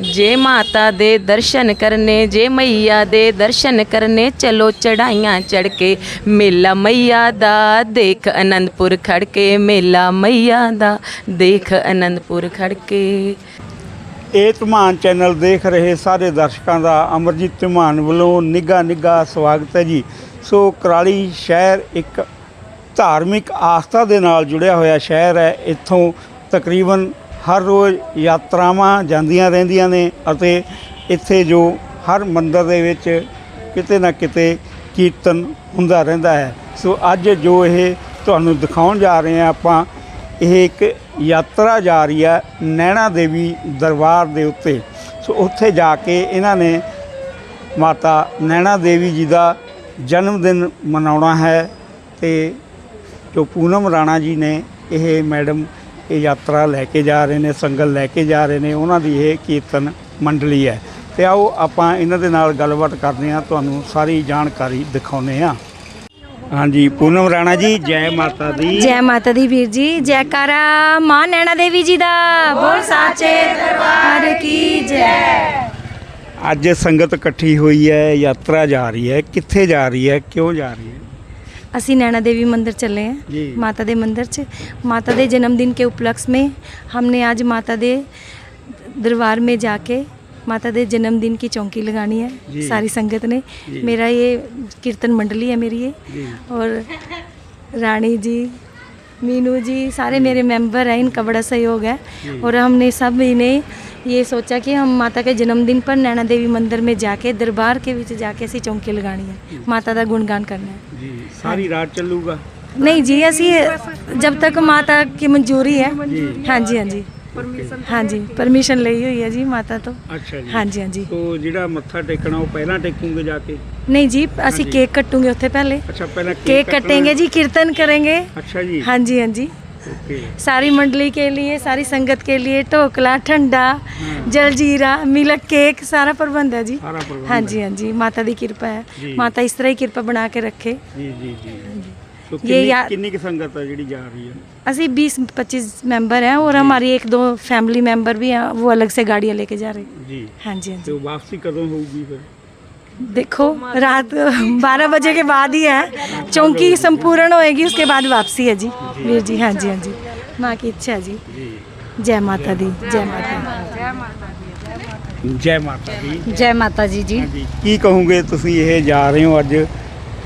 ਜੇ ਮਾਤਾ ਦੇ ਦਰਸ਼ਨ ਕਰਨੇ, ਜੇ ਮਈਆ ਦੇ ਦਰਸ਼ਨ ਕਰਨੇ, ਚਲੋ ਚੜਾਈਆਂ ਚੜ ਕੇ ਮੇਲਾ ਮਈਆ ਦਾ, ਦੇਖ ਅਨੰਦਪੁਰ ਖੜ ਕੇ ਮੇਲਾ ਮਈਆ ਦਾ, ਦੇਖ ਅਨੰਦਪੁਰ ਖੜ ਕੇ। ਇਹ ਧਮਾਨ ਚੈਨਲ ਦੇਖ ਰਹੇ ਸਾਰੇ ਦਰਸ਼ਕਾਂ ਦਾ, ਅਮਰਜੀਤ ਧਮਾਨ ਵੱਲੋਂ ਨਿੱਘਾ ਨਿੱਘਾ ਸਵਾਗਤ ਹੈ ਜੀ। ਸੋ ਕਰਾਲੀ ਸ਼ਹਿਰ ਇੱਕ ਧਾਰਮਿਕ ਆਸਥਾ ਦੇ ਨਾਲ ਜੁੜਿਆ ਹੋਇਆ ਸ਼ਹਿਰ ਹੈ। ਇੱਥੋਂ ਤਕਰੀਬਨ ਹਰ ਰੋਜ਼ ਯਾਤਰਾਵਾਂ ਜਾਂਦੀਆਂ ਰਹਿੰਦੀਆਂ ਨੇ ਅਤੇ ਇੱਥੇ ਜੋ ਹਰ ਮੰਦਰ ਦੇ ਵਿੱਚ ਕਿਤੇ ਨਾ ਕਿਤੇ ਕੀਰਤਨ ਹੁੰਦਾ ਰਹਿੰਦਾ ਹੈ। ਸੋ ਅੱਜ ਜੋ ਇਹ ਤੁਹਾਨੂੰ ਦਿਖਾਉਣ ਜਾ ਰਹੇ ਹਾਂ ਆਪਾਂ, ਇਹ ਇੱਕ ਯਾਤਰਾ ਜਾ ਰਹੀ ਹੈ ਨੈਣਾ ਦੇਵੀ ਦਰਬਾਰ ਦੇ ਉੱਤੇ। ਸੋ ਉੱਥੇ ਜਾ ਕੇ ਇਹਨਾਂ ਨੇ ਮਾਤਾ ਨੈਣਾ ਦੇਵੀ ਜੀ ਦਾ ਜਨਮ ਦਿਨ ਮਨਾਉਣਾ ਹੈ ਤੇ ਜੋ ਪੂਨਮ ਰਾਣਾ ਜੀ ਨੇ ਇਹ ਮੈਡਮ ਇਹ ਯਾਤਰਾ ਲੈ ਕੇ ਜਾ ਰਹੇ ਨੇ ਸੰਗਲ ਲੈ ਕੇ ਜਾ ਰਹੇ ਨੇ ਉਹਨਾਂ ਦੀ ਇਹ ਕੀਰਤਨ ਮੰਡਲੀ ਹੈ। ਤੇ ਆਓ ਆਪਾਂ ਇਹਨਾਂ ਦੇ ਨਾਲ ਗੱਲਬਾਤ ਕਰਦੇ ਹਾਂ ਤੁਹਾਨੂੰ ਸਾਰੀ ਜਾਣਕਾਰੀ ਦਿਖਾਉਂਦੇ ਹਾਂ। ਹਾਂਜੀ ਪੂਨਮ ਰਾਣਾ ਜੀ ਜੈ ਮਾਤਾ ਦੀ। ਜੈ ਮਾਤਾ ਦੀ ਵੀਰ ਜੀ ਜੈਕਾਰਾ ਮਾਂ ਨੈਣਾ ਦੇਵੀ ਜੀ ਦਾ। ਬੋਲ ਸਾਚੇ ਦਰਬਾਰ ਕੀ ਜੈ। ਅੱਜ ਸੰਗਤ ਇਕੱਠੀ ਹੋਈ ਹੈ ਯਾਤਰਾ ਜਾ ਰਹੀ ਹੈ। ਕਿੱਥੇ ਜਾ ਰਹੀ ਹੈ ਕਿਉਂ ਜਾ ਰਹੀ ਹੈ? ਅਸੀਂ नैना देवी मंदिर चले हैं माता दे मंदिर च माता दे जन्मदिन के उपलक्ष्य में हमने आज माता दे दरबार में जाके माता दे जन्मदिन की चौकी लगानी है सारी संगत ने मेरा ये कीर्तन मंडली है मेरी ये और रानी जी मीनू जी सारे मेरे मेंबर हैं इनका बड़ा सहयोग है और हमने सब इन्हें ये सोचा कि हम माता के जन्मदिन पर नैना देवी मंदिर में जाके दरबार के बीच जाके ਅਸੀਂ ਚੌਂਕੀ ਲਗਾਣੀ ਹੈ ਮਾਤਾ ਦਾ ਗੁਣਗਾਨ ਕਰਨਾ ਹੈ ਜੀ ਸਾਰੀ ਰਾਤ ਚੱਲੂਗਾ ਨਹੀਂ ਜੀ ਅਸੀਂ ਜਬ ਤੱਕ ਮਾਤਾ की मंजूरी है ਜੀ ਹਾਂਜੀ ਹਾਂਜੀ ਹਾਂਜੀ ਪਰਮਿਸ਼ਨ ਲਈ ਹੋਈ ਹੈ ਜੀ ਮਾਤਾ ਤੋਂ ਅੱਛਾ ਜੀ ਹਾਂਜੀ ਹਾਂਜੀ ਤੋ ਜਿਹੜਾ ਮੱਥਾ ਟੇਕਣਾ ਉਹ ਪਹਿਲਾਂ ਟੇਕੂਗੇ ਜਾ ਕੇ ਨਹੀਂ ਜੀ ਅਸੀਂ ਹਾਂਜੀ। ਕੇਕ ਕੱਟੂਗੇ ਉੱਥੇ ਪਹਿਲੇ ਅੱਛਾ ਪਹਿਲਾਂ केक ਕੱਟਣਾ। कटेंगे जी कीर्तन करेंगे ਅੱਛਾ ਜੀ हाँ जी हाँ जी ਓਕੇ सारी मंडली के लिए सारी संगत के लिए ढोकला ठंडा हाँ। जलजीरा मिलक केक सारा प्रबंध है जी ਸਾਰਾ ਪ੍ਰਬੰਧ हाँ जी हाँ जी माता दी कृपा है जी। माता इस तरह ही कृपा बना के रखे ਜੀ ਜੀ ਜੀ ਤੋ ये ਕਿੰਨੀ या- ਕਿੰਨੀ ਕੁ ਸੰਗਤ ਹੈ ਜਿਹੜੀ ਜਾ ਰਹੀ ਹੈ ਅਸੀਂ 20-25 मेंबर हैं और हमारी एक दो फैमिली मेंबर भी हैं वो अलग से गाड़ियाँ लेके जा रहे हैं ਜੀ हाँ जी हाँ ਤੇ जी ਉਹ ਵਾਪਸੀ ਕਦੋਂ ਹੋਊਗੀ ਫਿਰ देखो रात 12 बजे के बाद ही है चौकी संपूर्ण होएगी उसके बाद वापसी है जी वीर जी हाँ जी हाँ जी माँ की इच्छा है जी ਜੀ जय माता दी जय माता दी ਜੈ ਮਾਤਾ ਦੀ ਜੈ ਮਾਤਾ ਜੀ ਜੀ ਹਾਂਜੀ ਕੀ ਕਹੋਗੇ ਤੁਸੀਂ ਇਹ ਜਾ ਰਹੇ ਹੋ ਅੱਜ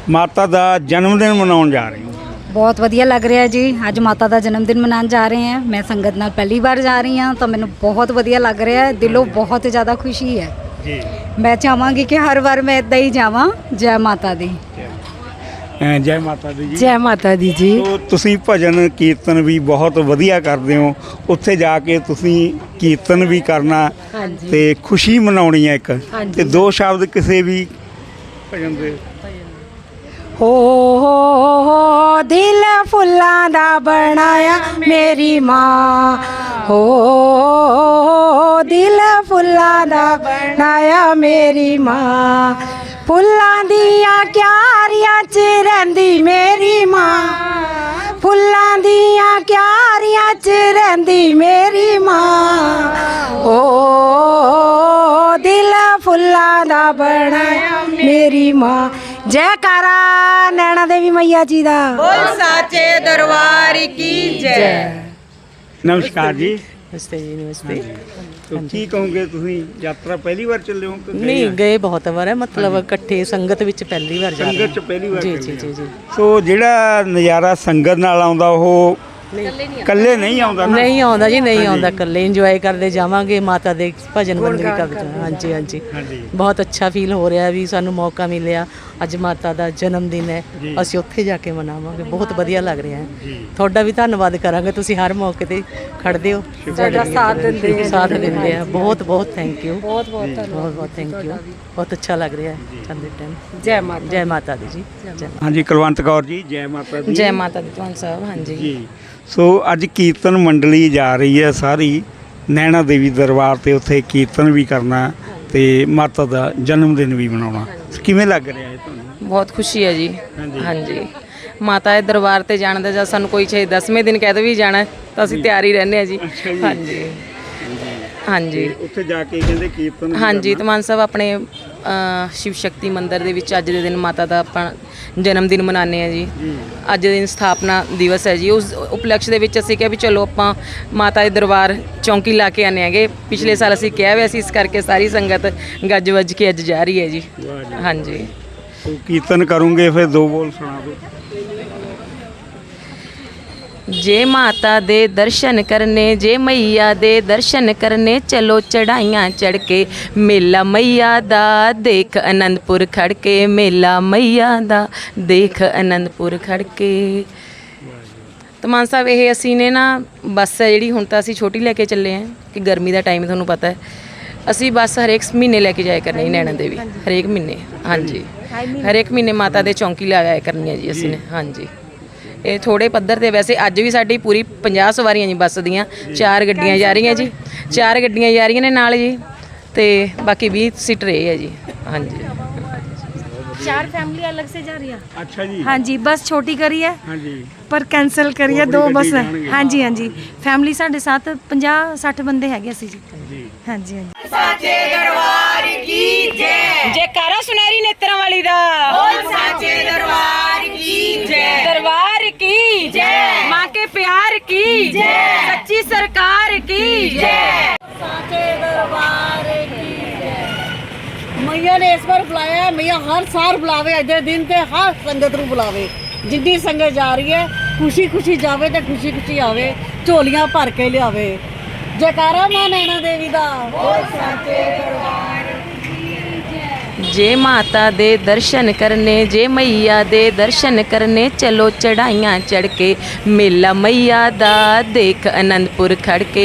ਮਾਤਾ ਦਾ ਜਨਮ ਦਿਨ ਮਨਾਉਣ ਜਾ ਰਹੇ ਹੋ ਬਹੁਤ ਵਧੀਆ ਲੱਗ ਰਿਹਾ ਜੀ ਅੱਜ ਮਾਤਾ ਦਾ ਜਨਮ ਦਿਨ ਮਨਾਉਣ ਜਾ ਰਹੇ ਹਾਂ ਮੈਂ ਸੰਗਤ ਨਾਲ ਪਹਿਲੀ ਵਾਰ ਜਾ ਰਹੀ ਹਾਂ ਤਾਂ ਮੈਨੂੰ ਬਹੁਤ ਵਧੀਆ ਲੱਗ ਰਿਹਾ ਹੈ ਦਿਲੋਂ ਬਹੁਤ ਜ਼ਿਆਦਾ ਖੁਸ਼ੀ ਹੈ ਮੈਂ ਚਾਹਾਂਗੀ ਕਿ ਹਰ ਵਾਰ ਮੈਂ ਇਦਾਂ ਹੀ ਜਾਵਾਂ ਜੈ ਮਾਤਾ ਦੀ। ਜੈ ਮਾਤਾ ਦੀ ਜੀ। ਜੈ ਮਾਤਾ ਦੀ ਜੀ। ਤੁਸੀਂ ਭਜਨ ਕੀਰਤਨ ਵੀ ਬਹੁਤ ਵਧੀਆ ਕਰਦੇ ਹੋ। ਉੱਥੇ ਜਾ ਕੇ ਤੁਸੀਂ ਕੀਰਤਨ ਵੀ ਕਰਨਾ ਤੇ ਖੁਸ਼ੀ ਮਨਾਉਣੀ ਹੈ ਇੱਕ। ਤੇ ਦੋ ਸ਼ਬਦ ਕਿਸੇ ਵੀ ਭਜਨ ਦੇ। ਹੋ ਹੋ ਹੋ ਦਿਲ ਫੁੱਲਾਂ ਦਾ ਬਣਾਇਆ ਮੇਰੀ ਮਾਂ। ਹੋ ਦਿਲ ਫੁੱਲਾਂ ਦਾ ਬਣਾਇਆ ਮੇਰੀ ਮਾਂ। ਫੁੱਲਾਂ ਦੀਆਂ ਕਿਆਰੀਆਂ 'ਚ ਰਹਿੰਦੀ ਮੇਰੀ ਮਾਂ। ਫੁੱਲਾਂ ਦੀਆਂ ਕਿਆਰੀਆਂ 'ਚ ਰਹਿੰਦੀ ਮੇਰੀ ਮਾਂ। ਓ ਦਿਲ ਫੁੱਲਾਂ ਦਾ ਬਣਾਇਆ ਮੇਰੀ ਮਾਂ। ਜੈਕਾਰਾ ਨੈਣਾ ਦੇਵੀ ਮਈਆ ਜੀ ਦਾ। ਨਮਸਕਾਰ ਜੀ। ਨਮਸਤੇ ਜੀ ਨਮਸਤੇ। ਤੋ ਕੀ ਕਹੋਗੇ ਤੁਸੀਂ? ਯਾਤਰਾ ਪਹਿਲੀ ਵਾਰ ਚੱਲੇ ਹੋ ਕਿ ਨਹੀਂ ਗਏ ਬਹੁਤ ਵਾਰ ਹੈ ਮਤਲਬ ਇਕੱਠੇ ਸੰਗਤ ਵਿੱਚ ਪਹਿਲੀ ਵਾਰ ਜਾ ਰਹੇ ਸੰਗਤ ਚ ਪਹਿਲੀ ਵਾਰ ਜੀ। ਜੀ ਜੀ। ਸੋ ਜਿਹੜਾ ਨਜ਼ਾਰਾ ਸੰਗਤ ਨਾਲ ਆਉਂਦਾ ਉਹ ਇਕੱਲੇ ਨਹੀਂ ਆਉਂਦਾ। ਨਾ। ਨਹੀਂ ਆਉਂਦਾ ਜੀ ਨਹੀਂ ਆਉਂਦਾ। ਇਕੱਲੇ ਇੰਜੋਏ ਕਰਦੇ ਜਾਵਾਂਗੇ ਮਾਤਾ ਦੇ ਭਜਨ ਮੰਡਲੀ ਕਰਦੇ ਹਾਂਜੀ ਹਾਂਜੀ। ਹਾਂਜੀ। ਬਹੁਤ ਅੱਛਾ ਫੀਲ ਹੋ ਰਿਹਾ ਵੀ ਸਾਨੂੰ ਮੌਕਾ ਮਿਲਿਆ। ਅੱਜ ਮਾਤਾ ਦਾ ਜਨਮ ਦਿਨ ਹੈ। ਅਸੀਂ ਉੱਥੇ ਜਾ ਕੇ ਮਨਾਵਾਂਗੇ। ਬਹੁਤ ਵਧੀਆ ਲੱਗ ਰਿਹਾ ਹੈ। ਤੁਹਾਡਾ ਵੀ ਧੰਨਵਾਦ ਕਰਾਂਗੇ। ਤੁਸੀਂ ਹਰ ਮੌਕੇ ਤੇ ਖੜਦੇ ਹੋ। ਸਾਡਾ ਸਾਥ ਦਿੰਦੇ ਹੋ। ਸਾਥ ਦਿੰਦੇ ਆ। ਬਹੁਤ ਬਹੁਤ ਥੈਂਕ ਯੂ ਬਹੁਤ ਬਹੁਤ ਬਹੁਤ ਬਹੁਤ ਥੈਂਕ ਯੂ ਬਹੁਤ ਅੱਛਾ ਲੱਗ ਰਿਹਾ ਹੈ। ਚੰਦੇ ਟਾਈਮ ਜੈ ਮਾਤਾ ਜੈ ਮਾਤਾ ਦੀ ਜੀ। ਜੈ ਹਾਂਜੀ ਕੁਲਵੰਤ ਕੌਰ ਜੀ ਜੈ ਮਾਤਾ ਦੀ। ਜੈ ਮਾਤਾ ਦੀ ਤੁਹਾਨੂੰ ਸਾਹਿਬ ਹਾਂਜੀ। ਜੀ। ਸੋ ਅੱਜ ਕੀਰਤਨ ਮੰਡਲੀ ਜਾ ਰਹੀ ਹੈ ਸਾਰੀ। ਨੈਣਾ ਦੇਵੀ ਦਰਬਾਰ ਤੇ ਉੱਥੇ ਕੀਰਤਨ ਵੀ ਕਰਨਾ ਤੇ ਮਾਤਾ ਦਾ ਜਨਮ ਦਿਨ ਵੀ ਮਨਾਉਣਾ। ਕਿਵੇਂ ਲੱਗ ਰਿਹਾ ਹੈ ਤੁਹਾਨੂੰ? ਬਹੁਤ ਖੁਸ਼ੀ ਹੈ ਜੀ। ਹਾਂਜੀ। ਮਾਤਾ ਦੇ ਦਰਬਾਰ ਤੇ ਜਾਣ ਦਾ ਜਾਂ ਸਾਨੂੰ ਕੋਈ ਚਾਹੇ 10ਵੇਂ ਦਿਨ ਕਹਿ ਦੇ ਵੀ ਜਾਣਾ ਤਾਂ ਅਸੀਂ ਤਿਆਰ ਹੀ ਰਹਿੰਦੇ ਆ ਜੀ। ਹਾਂਜੀ। ਹਾਂਜੀ। ਉੱਥੇ ਜਾ ਕੇ ਕਹਿੰਦੇ ਕੀਰਤਨ ਹਾਂਜੀ। ਤਮਾਨ ਸਾਹਿਬ ਆਪਣੇ ਅ, ਸ਼ਿਵ ਸ਼ਕਤੀ ਮੰਦਿਰ ਦੇ ਵਿੱਚ ਅੱਜ ਦੇ ਦਿਨ ਮਾਤਾ ਦਾ ਆਪਾਂ ਜਨਮ ਦਿਨ ਮਨਾਉਂਦੇ ਆ ਜੀ। ਅੱਜ ਦਿਨ ਸਥਾਪਨਾ ਦਿਵਸ ਹੈ ਜੀ। ਉਸ ਉਪਲਕਸ਼ ਦੇ ਵਿੱਚ ਅਸੀਂ ਕਿਹਾ ਵੀ ਚਲੋ ਆਪਾਂ ਮਾਤਾ ਦੇ ਦਰਬਾਰ ਚੌਂਕੀ ਲਾ ਕੇ ਆਨੇ ਆਗੇ ਪਿਛਲੇ ਸਾਲ ਅਸੀਂ ਕਿਹਾ ਹੋਇਆ ਸੀ ਇਸ ਕਰਕੇ ਸਾਰੀ ਸੰਗਤ ਗੱਜ ਵੱਜ ਕੇ ਅੱਜ ਜਾ ਰਹੀ ਹੈ ਜੀ। ਹਾਂਜੀ। ਕੀਰਤਨ ਕਰੋਗੇ ਫਿਰ ਦੋ ਬੋਲ ਸੁਣਾ ਦਿਓ ਜੇ ਮਾਤਾ ਦੇ ਦਰਸ਼ਨ ਕਰਨੇ ਜੇ ਮਈਆ ਦੇ ਦਰਸ਼ਨ ਕਰਨੇ ਚਲੋ ਚੜਾਈਆਂ ਚੜ ਕੇ ਮੇਲਾ ਮਈਆ ਦਾ ਦੇਖ ਅਨੰਦਪੁਰ ਖੜ ਕੇ ਮੇਲਾ ਮਈਆ ਦਾ ਦੇਖ ਅਨੰਦਪੁਰ ਖੜ ਕੇ। ਤਮਾਨ ਸਾਹਿਬ ਇਹ ਅਸੀਂ ਨੇ ਨਾ ਬੱਸ ਹੈ ਜਿਹੜੀ ਹੁਣ ਤਾਂ ਅਸੀਂ ਛੋਟੀ ਲੈ ਕੇ ਚੱਲੇ ਆਂ ਕਿ ਗਰਮੀ ਦਾ ਟਾਈਮ ਤੁਹਾਨੂੰ ਪਤਾ ਹੈ। ਅਸੀਂ ਬੱਸ ਹਰੇਕ ਮਹੀਨੇ ਲੈ ਕੇ ਜਾਇਆ ਕਰਨੀ ਨੈਣਾ ਦੇਵੀ ਹਰੇਕ ਮਹੀਨੇ ਹਾਂਜੀ। ਹਰੇਕ ਮਹੀਨੇ ਮਾਤਾ ਦੇ ਚੌਂਕੀ ਲਗਾਇਆ ਕਰਨੀ ਹੈ ਜੀ ਅਸੀਂ ਨੇ ਹਾਂਜੀ। ਇਹ ਥੋੜੇ ਪੱਧਰ ਤੇ ਵੈਸੇ ਅੱਜ ਵੀ ਸਾਡੀ ਪੂਰੀ 50 ਸਵਾਰੀਆਂ ਜੀ ਬੱਸ ਦੀਆਂ ਚਾਰ ਗੱਡੀਆਂ ਜਾ ਰਹੀਆਂ ਜੀ ਚਾਰ ਗੱਡੀਆਂ ਜਾ ਰਹੀਆਂ ਨੇ ਨਾਲ ਜੀ ਤੇ ਬਾਕੀ 20 ਸੀਟਰ ਇਹ ਹੈ ਜੀ ਹਾਂਜੀ चार फैमिली अलग से जा रही है ਅੱਛਾ ਜੀ हाँ जी बस छोटी करी है ਹਾਂਜੀ ਪਰ ਕੈਨਸਲ ਕਰੀਏ ਬੜੀ ਦੋ ਗੱਡੀ ਬਸ ਜਾਣਗੇ। ਹਾਂਜੀ ਹਾਂਜੀ ਫੈਮਿਲੀ ਸਾਡੇ ਸਾਥ 50 60 ਬੰਦੇ ਹੈਗੇ ਅਸੀਂ ਜੀ ਜੀ ਹਾਂਜੀ ਹਾਂਜੀ ਜੈਕਾਰਾ ਸੁਨਹਿਰੀ ਨੇਤਰਾਂ ਵਾਲੀ ਦਾ ਬੋਲ ਸਾਚੇ ਪਿਆਰ ਕੀ ਜੈ। ਸੱਚੀ ਸਰਕਾਰ ਕੀ ਜੈ। ਮਈਆ ਨੇ ਇਸ ਵਾਰ ਬੁਲਾਇਆ ਮਈਆ ਹਰ ਸਾਲ ਬੁਲਾਵੇ ਅੱਜ ਦੇ ਦਿਨ ਤੇ ਹਰ ਸੰਗਤ ਨੂੰ ਬੁਲਾਵੇ। ਜਿੱਦੀ ਸੰਗਤ ਜਾ ਰਹੀ ਹੈ ਖੁਸ਼ੀ ਖੁਸ਼ੀ ਜਾਵੇ ਤੇ ਖੁਸ਼ੀ ਖੁਸ਼ੀ ਆਵੇ ਝੋਲੀਆਂ ਭਰ ਕੇ ਲਿਆਵੇ। ਜੈਕਾਰਾ ਮਾਂ ਨੈਣਾ ਦੇਵੀ ਦਾ। ਜੇ ਮਾਤਾ ਦੇ ਦਰਸ਼ਨ ਕਰਨੇ, ਜੇ ਮਈਆ ਦੇ ਦਰਸ਼ਨ ਕਰਨੇ, ਚਲੋ ਚੜਾਈਆਂ ਚੜ ਕੇ ਮੇਲਾ ਮਈਆ ਦਾ ਦੇਖ ਅਨੰਦਪੁਰ ਖੜ ਕੇ।